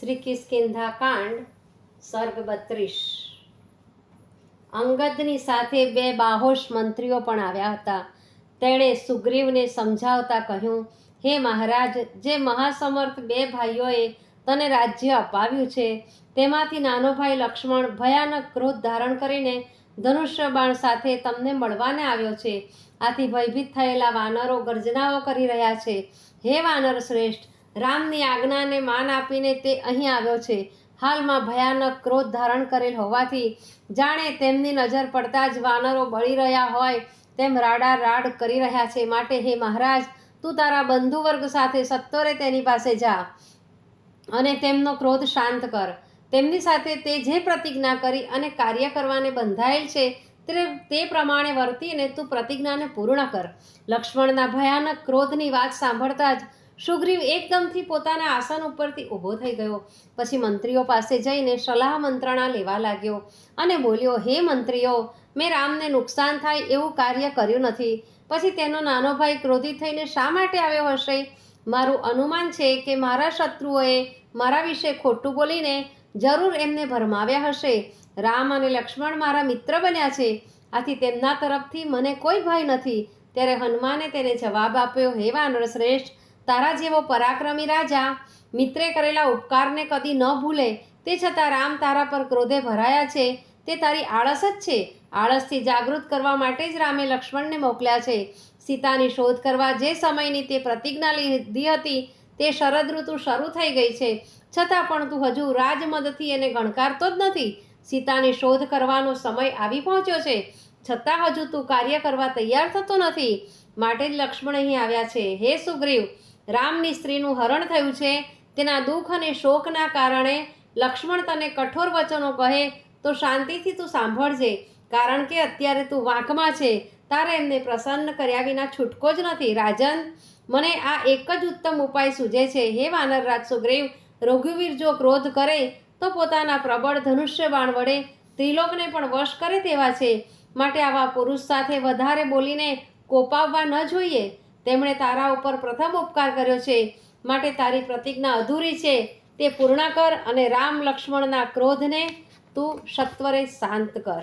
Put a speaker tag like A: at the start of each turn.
A: શ્રી કિસ્કિંધા કાંડ, સર્ગ બત્રીસ. અંગદની સાથે બે બાહોશ મંત્રીઓ પણ આવ્યા હતા. તેણે સુગ્રીવને સમજાવતા કહ્યું, હે મહારાજ, જે મહાસમર્થ બે ભાઈઓએ તને રાજ્ય અપાવ્યું છે, તેમાંથી નાનો ભાઈ લક્ષ્મણ ભયાનક ક્રોધ ધારણ કરીને ધનુષ્ય બાણ સાથે તમને મળવાને આવ્યો છે. આથી ભયભીત થયેલા વાનરો ગર્જનાઓ કરી રહ્યા છે. હે વાનર શ્રેષ્ઠ રામની આજ્ઞાને માન આપીને તે અહીં આવ્યો છે. હાલમાં ભયાનક ક્રોધ ધારણ કરેલ હોવાથી જાણે તેમની નજર પડતા જ વાનરો બળી રહ્યા હોય તેમ રાડા રાડ કરી રહ્યા છે. માટે હે મહારાજ, તું તારા બંધુ વર્ગ સાથે સત્તોરે તેની પાસે જા અને તેમનો ક્રોધ શાંત કર. તેમની સાથે તે જે પ્રતિજ્ઞા કરી અને કાર્ય કરવાને બંધાયેલ છે તે તે પ્રમાણે વર્તીને તું પ્રતિજ્ઞાને પૂર્ણ કર. લક્ષ્મણના ભયાનક ક્રોધની વાત સાંભળતા જ સુગ્રીવ એકદમથી પોતાના આસન ઉપરથી ઊભો થઈ ગયો. પછી મંત્રીઓ પાસે જઈને સલાહ મંત્રણા લેવા લાગ્યો અને બોલ્યો, હે મંત્રીઓ, મેં રામને નુકસાન થાય એવું કાર્ય કર્યું નથી. પછી તેનો નાનો ભાઈ ક્રોધિત થઈને શા માટે આવ્યો હશે? મારું અનુમાન છે કે મારા શત્રુઓએ મારા વિશે ખોટું બોલીને જરૂર એમને ભરમાવ્યા હશે. રામ અને લક્ષ્મણ મારા મિત્ર બન્યા છે. આથી તેમના તરફથી મને કોઈ ભય નથી. ત્યારે હનુમાને તેને જવાબ આપ્યો, હે વાનર શ્રેષ્ઠ તારા જેવો પરાક્રમી રાજા મિત્રે કરેલા ઉપકારને કદી ન ભૂલે, તે છતાં રામ તારા પર ક્રોધે ભરાયા છે, તે તારી આળસ જ છે. આળસથી જાગૃત કરવા માટે જ રામે લક્ષ્મણને મોકલ્યા છે. સીતાની શોધ કરવા જે સમયની તે પ્રતિજ્ઞા લીધી હતી, તે શરદ ઋતુ શરૂ થઈ ગઈ છે. છતાં પણ તું હજુ રાજમદથી એને ગણકારતો જ નથી. સીતાની શોધ કરવાનો સમય આવી પહોંચ્યો છે. છતાં હજુ તું કાર્ય કરવા તૈયાર થતો નથી. માટે જ લક્ષ્મણ અહીં આવ્યા છે. હે સુગ્રીવ રામની સ્ત્રીનું હરણ થયું છે. તેના દુઃખ અને શોકના કારણે લક્ષ્મણ તને કઠોર વચનો કહે તો શાંતિથી તું સાંભળજે. કારણ કે અત્યારે તું વાંકમાં છે. તારે એમને પ્રસન્ન કર્યા વિના છૂટકો જ નથી, રાજન. મને આ એક જ ઉત્તમ ઉપાય સૂજે છે. હે વાનરરાજ સુગ્રીવ રઘુવીર જો ક્રોધ કરે તો પોતાના પ્રબળ ધનુષ્ય બાણ વડે ત્રિલોકને પણ વશ કરે તેવા છે. માટે આવા પુરુષ સાથે વધારે બોલીને કોપાવવા ન જોઈએ. તેમણે તારા ઉપર પ્રથમ ઉપકાર કર્યો છે. માટે તારી પ્રતિજ્ઞા અધૂરી છે. તે પૂર્ણ કર અને રામ લક્ષ્મણના ક્રોધને તું સત્વરે શાંત કર.